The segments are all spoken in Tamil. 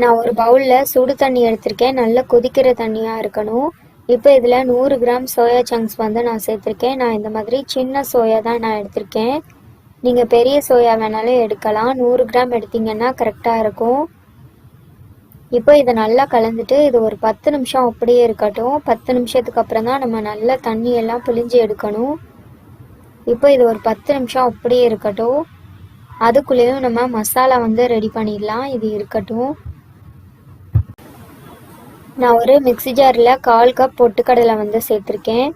நான் ஒரு பவுலில் சுடு தண்ணி எடுத்திருக்கேன். நல்லா கொதிக்கிற தண்ணியாக இருக்கணும். இப்போ இதில் நூறு கிராம் சோயா சங்க்ஸ் வந்து நான் சேர்த்துருக்கேன். நான் இந்த மாதிரி சின்ன சோயா தான் நான் எடுத்திருக்கேன். நீங்கள் பெரிய சோயா வேணாலும் எடுக்கலாம். நூறு கிராம் எடுத்தீங்கன்னா கரெக்டாக இருக்கும். இப்போ இதை நல்லா கலந்துட்டு இது ஒரு பத்து நிமிஷம் அப்படியே இருக்கட்டும். பத்து நிமிஷத்துக்கு அப்புறம் தான் நம்ம நல்லா தண்ணியெல்லாம் புளிஞ்சு பிழிஞ்சு எடுக்கணும். இப்போ இது ஒரு பத்து நிமிஷம் அப்படியே இருக்கட்டும். அதுக்குள்ளேயும் நம்ம மசாலா வந்து ரெடி பண்ணிடலாம். இது இருக்கட்டும். நான் ஒரு மிக்ஸி ஜாரில் கால் கப் பொட்டுக்கடலை வந்து சேர்த்துருக்கேன்.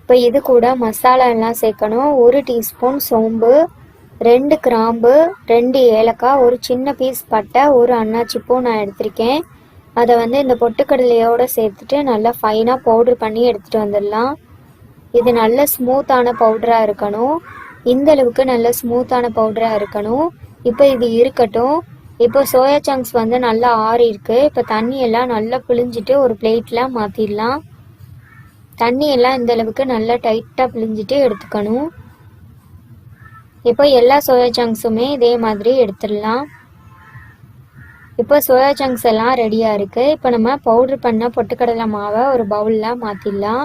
இப்போ இது கூட மசாலா எல்லாம் சேர்க்கணும். ஒரு டீஸ்பூன் சோம்பு ரெண்டு கிராம்பு ரெண்டு ஏலக்காய் ஒரு சின்ன பீஸ் பட்டை ஒரு அன்னாச்சி பூ நான் எடுத்திருக்கேன். அதை வந்து இந்த பொட்டுக்கடலையோடு சேர்த்துட்டு நல்லா ஃபைனாக பவுட்ரு பண்ணி எடுத்துகிட்டு வந்துடலாம். இது நல்ல ஸ்மூத்தான பவுடராக இருக்கணும். இந்த அளவுக்கு நல்ல ஸ்மூத்தான பவுடராக இருக்கணும். இப்போ இது இருக்கட்டும். இப்போ சோயா சங்க்ஸ் வந்து நல்லா ஆறி இருக்கு இப்போ தண்ணி எல்லாம் நல்லா பிழிஞ்சிட்டு ஒரு பிளேட்டில் மாற்றிடலாம் தண்ணி எல்லாம் இந்த அளவுக்கு நல்லா டைட்டாக பிழிஞ்சிட்டு எடுத்துக்கணும். இப்போ எல்லா சோயா சங்க்ஸுமே இதே மாதிரி எடுத்துடலாம். இப்போ சோயா சங்க்ஸ் எல்லாம் ரெடியாக இருக்குது இப்போ நம்ம பவுட்ரு பண்ண பொட்டுக்கடலை மாவை ஒரு பவுலில் மாற்றிடலாம்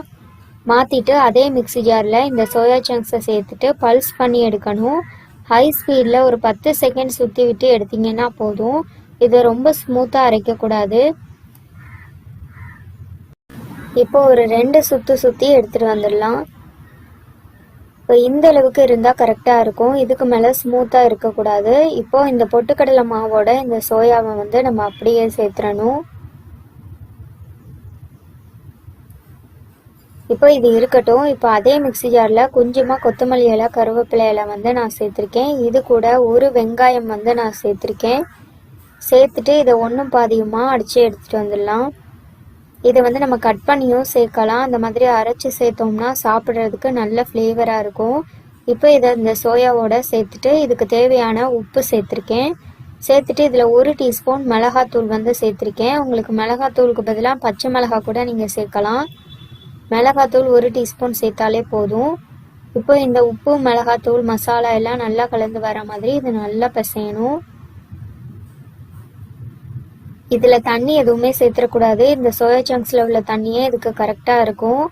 மாற்றிட்டு அதே மிக்ஸி ஜாரில் இந்த சோயா சங்க்ஸை சேர்த்துட்டு பல்ஸ் பண்ணி எடுக்கணும். ஹை ஸ்பீடில் ஒரு பத்து செகண்ட் சுற்றி விட்டு எடுத்தீங்கன்னா போதும். இதை ரொம்ப ஸ்மூத்தாக அரைக்கக்கூடாது. இப்போ ஒரு ரெண்டு சுற்று சுற்றி எடுத்துகிட்டு வந்துடலாம். இப்போ இந்த அளவுக்கு இருந்தால் கரெக்டாக இருக்கும். இதுக்கு மேலே ஸ்மூத்தாக இருக்கக்கூடாது. இப்போது இந்த பொட்டுக்கடலை மாவோட இந்த சோயாவை வந்து நம்ம அப்படியே சேர்த்துடணும். இப்போ இது இருக்கட்டும். இப்போ அதே மிக்ஸி ஜாரில் கொஞ்சமாக கொத்தமல்லி இலை கருவேப்பிலை இலை வந்து நான் சேர்த்துருக்கேன். இது கூட ஒரு வெங்காயம் வந்து நான் சேர்த்துருக்கேன். சேர்த்துட்டு இதை ஒன்றும் பாதியுமாக அடித்து எடுத்துகிட்டு வந்துடலாம். இதை வந்து நம்ம கட் பண்ணியும் சேர்க்கலாம். அந்த மாதிரி அரைச்சி சேர்த்தோம்னா சாப்பிட்றதுக்கு நல்ல ஃப்ளேவராக இருக்கும். இப்போ இதை இந்த சோயாவோட சேர்த்துட்டு இதுக்கு தேவையான உப்பு சேர்த்துருக்கேன். சேர்த்துட்டு இதில் ஒரு டீஸ்பூன் மிளகாத்தூள் வந்து சேர்த்துருக்கேன். உங்களுக்கு மிளகாத்தூளுக்கு பதிலாக பச்சை மிளகா கூட நீங்கள் சேர்க்கலாம். மிளகாத்தூள் ஒரு டீஸ்பூன் சேர்த்தாலே போதும். இப்போ இந்த உப்பு மிளகாத்தூள் மசாலா எல்லாம் நல்லா கலந்து வர மாதிரி இது நல்லா பிசையணும். இதில் தண்ணி எதுவுமே சேர்த்துடக்கூடாது இந்த சோயா சங்க்ஸில் உள்ள தண்ணியே இதுக்கு கரெக்டாக இருக்கும்.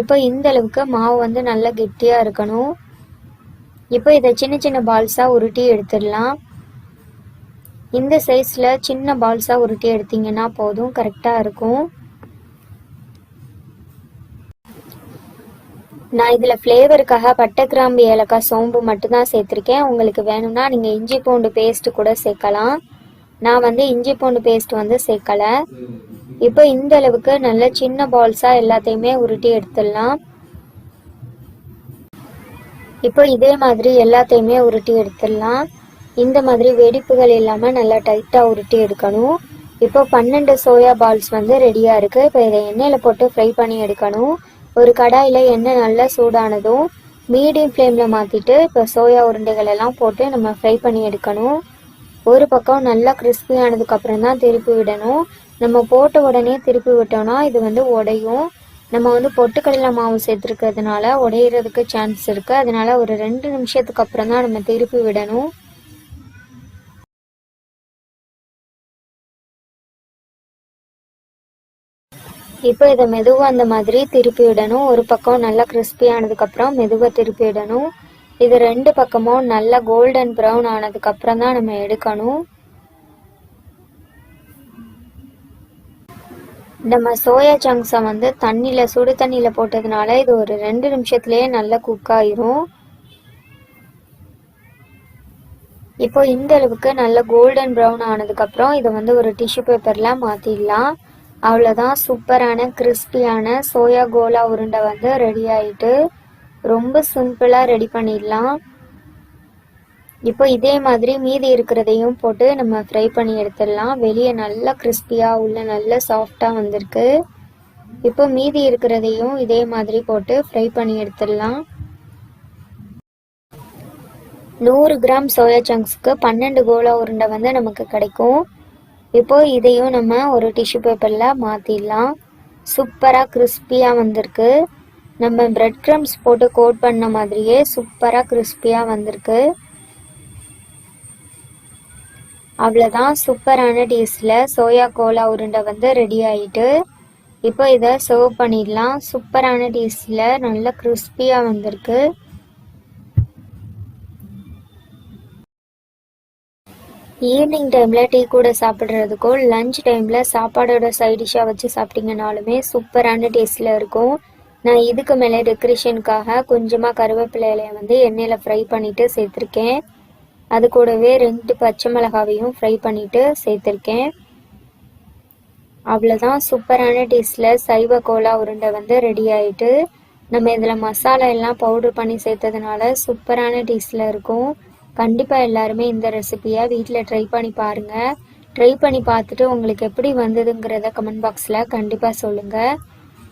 இப்போ இந்த அளவுக்கு மாவு வந்து நல்லா கெட்டியாக இருக்கணும். இப்போ இதை சின்ன சின்ன பால்ஸாக உருட்டி எடுத்துடலாம். இந்த சைஸில் சின்ன பால்ஸாக உருட்டி எடுத்தீங்கன்னா போதும் கரெக்டாக இருக்கும். நான் இதில் ஃப்ளேவருக்காக பட்டை கிராம்பு ஏலக்காய் சோம்பு மட்டும்தான் சேர்த்துருக்கேன். உங்களுக்கு வேணும்னா நீங்கள் இஞ்சி பூண்டு பேஸ்ட்டு கூட சேர்க்கலாம். நான் வந்து இஞ்சி பூண்டு பேஸ்ட் வந்து சேர்க்கலை. இப்போ இந்த அளவுக்கு நல்ல சின்ன பால்ஸாக எல்லாத்தையுமே உருட்டி எடுத்துடலாம். இப்போ இதே மாதிரி எல்லாத்தையுமே உருட்டி எடுத்துடலாம். இந்த மாதிரி வெடிப்புகள் இல்லாமல் நல்லா டைட்டாக உருட்டி எடுக்கணும். இப்போ பன்னெண்டு சோயா பால்ஸ் வந்து ரெடியாக இருக்குது இப்போ இதை எண்ணெயில் போட்டு ஃப்ரை பண்ணி எடுக்கணும். ஒரு கடாயில் எண்ணெய் நல்லா சூடானதும் மீடியம் ஃப்ளேமில் மாற்றிட்டு இப்போ சோயா உருண்டைகள் எல்லாம் போட்டு நம்ம ஃப்ரை பண்ணி எடுக்கணும். ஒரு பக்கம் நல்லா crispy தான் திருப்பி விடணும். நம்ம போட்ட உடனே திருப்பி விட்டோம்னா இது வந்து உடையும். நம்ம வந்து பொட்டுக்கடலை மாவு சேர்த்துருக்கிறதுனால உடையிறதுக்கு சான்ஸ் இருக்குது அதனால ஒரு ரெண்டு நிமிஷத்துக்கு அப்புறம் தான் நம்ம திருப்பி விடணும். இப்போ இதை மெதுவாக அந்த மாதிரி திருப்பி விடணும். ஒரு பக்கம் நல்லா crispy ஆனதுக்கப்புறம் மெதுவாக திருப்பி விடணும். இது ரெண்டு பக்கமும் நல்லா கோல்டன் ப்ரௌன் ஆனதுக்கப்புறம் தான் நம்ம எடுக்கணும். நம்ம சோயா சங்க்ஸை வந்து தண்ணியில் சுடு தண்ணியில் போட்டதுனால இது ஒரு ரெண்டு நிமிஷத்துலேயே நல்லா குக் ஆயிரும். இப்போ இந்த அளவுக்கு நல்ல கோல்டன் ப்ரௌன் ஆனதுக்கப்புறம் இதை வந்து ஒரு டிஷ்யூ பேப்பரில் மாற்றிடலாம் அவ்வளோதான் சூப்பரான கிறிஸ்பியான சோயா கோலா உருண்டை வந்து ரெடி ஆகிட்டு ரொம்ப சிம்பிளாக ரெடி பண்ணிடலாம். இப்போ இதே மாதிரி மீதி இருக்கிறதையும் போட்டு நம்ம ஃப்ரை பண்ணி எடுத்துடலாம். வெளியே நல்லா கிறிஸ்பியாக உள்ள நல்ல சாஃப்டாக வந்திருக்கு. இப்போ மீதி இருக்கிறதையும் இதே மாதிரி போட்டு ஃப்ரை பண்ணி எடுத்துடலாம். நூறு கிராம் சோயா சங்க்ஸுக்கு பன்னெண்டு கோலா உருண்டை வந்து நமக்கு கிடைக்கும். இப்போ இதையும் நம்ம ஒரு டிஷ்யூ பேப்பரில் மாற்றிடலாம் சூப்பராக கிறிஸ்பியாக வந்திருக்கு. நம்ம பிரெட் க்ரம்ஸ் போட்டு கோட் பண்ண மாதிரியே சூப்பராக கிறிஸ்பியாக வந்திருக்கு. அவ்வளோதான் சூப்பரான டேஸ்டில் சோயா கோலா உருண்டை வந்து ரெடி ஆகிட்டு இப்போ இதை சர்வ் பண்ணிடலாம். சூப்பரான டேஸ்டில் நல்லா கிறிஸ்பியாக வந்திருக்கு. ஈவினிங் டைமில் டீ கூட சாப்பிட்றதுக்கும் லஞ்ச் டைமில் சாப்பாடோட சைட் டிஷ்ஷாக வச்சு சாப்பிட்டீங்கனாலுமே சூப்பரான டேஸ்டில் இருக்கும். நான் இதுக்கு மேலே டெக்கரேஷனுக்காக கொஞ்சமாக கருவேப்பிலை இலையை வந்து எண்ணெயில் ஃப்ரை பண்ணிவிட்டு சேர்த்துருக்கேன். அது கூடவே ரெண்டு பச்சை மிளகாவையும் ஃப்ரை பண்ணிவிட்டு சேர்த்துருக்கேன். அவ்வளோதான் சூப்பரான டேஸ்டில் சைவ கோலா உருண்டை வந்து ரெடி ஆகிட்டு நம்ம இதில் மசாலா எல்லாம் பவுடர் பண்ணி சேர்த்ததுனால சூப்பரான டேஸ்டில் இருக்கும். கண்டிப்பாக எல்லாருமே இந்த ரெசிபியை வீட்டில் ட்ரை பண்ணி பாருங்கள் ட்ரை பண்ணி பார்த்துட்டு உங்களுக்கு எப்படி வந்ததுங்கிறத கமெண்ட் பாக்ஸில் கண்டிப்பாக சொல்லுங்கள்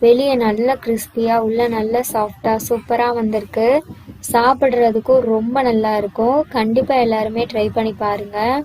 வெளியே நல்ல கிறிஸ்பியாக உள்ள நல்ல சாஃப்டாக சூப்பராக வந்திருக்கு. சாப்பிட்றதுக்கும் ரொம்ப நல்லா இருக்கும். கண்டிப்பாக எல்லாருமே ட்ரை பண்ணி பாருங்கள்